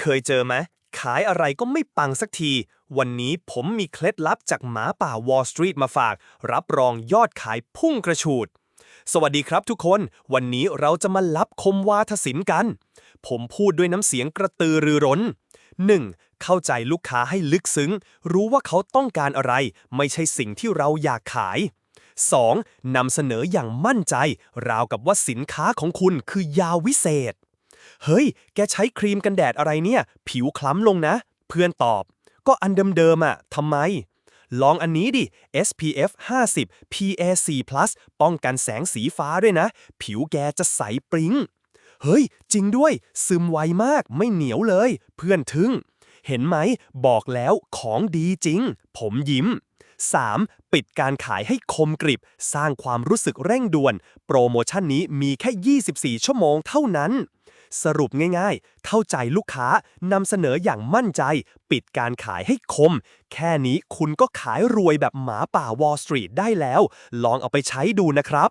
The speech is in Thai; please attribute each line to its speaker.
Speaker 1: เคยเจอไหมขายอะไรก็ไม่ปังสักที วันนี้ผมมีเคล็ดลับจากหมาป่าวอลสตรีทมาฝาก รับรองยอดขายพุ่งกระฉูด สวัสดีครับทุกคน วันนี้เราจะมารับคมวาทศิลป์กัน ผมพูดด้วยน้ำเสียงกระตือรือร้น 1. เข้าใจลูกค้าให้ลึกซึ้ง รู้ว่าเขาต้องการอะไร ไม่ใช่สิ่งที่เราอยากขาย 2. นำเสนออย่างมั่นใจ ราวกับว่าสินค้าของคุณคือยาวิเศษ เฮ้ย แกใช้ครีมกันแดดอะไรเนี่ย ผิวคล้ำลงนะ เพื่อนตอบ ก็อันเดิมๆอะทำไม ลองอันนี้ดิ SPF 50 PA4+ ป้องกันแสงสีฟ้าด้วยนะ ผิวแกจะใสปริ้ง เฮ้ย จริงด้วย ซึมไวมาก ไม่เหนียวเลย เพื่อนทึ่ง เห็นไหม บอกแล้วของดีจริง ผมยิ้ม 3. ปิดการขายให้คมกริบ สร้างความรู้สึกเร่งด่วน โปรโมชั่นนี้มีแค่ 24 ชั่วโมงเท่านั้น สรุปง่ายๆ เข้าใจลูกค้านำเสนออย่างมั่นใจ ปิดการขายให้คม แค่นี้คุณก็ขายรวยแบบหมาป่าวอลสตรีทได้แล้ว ลองเอาไปใช้ดูนะครับ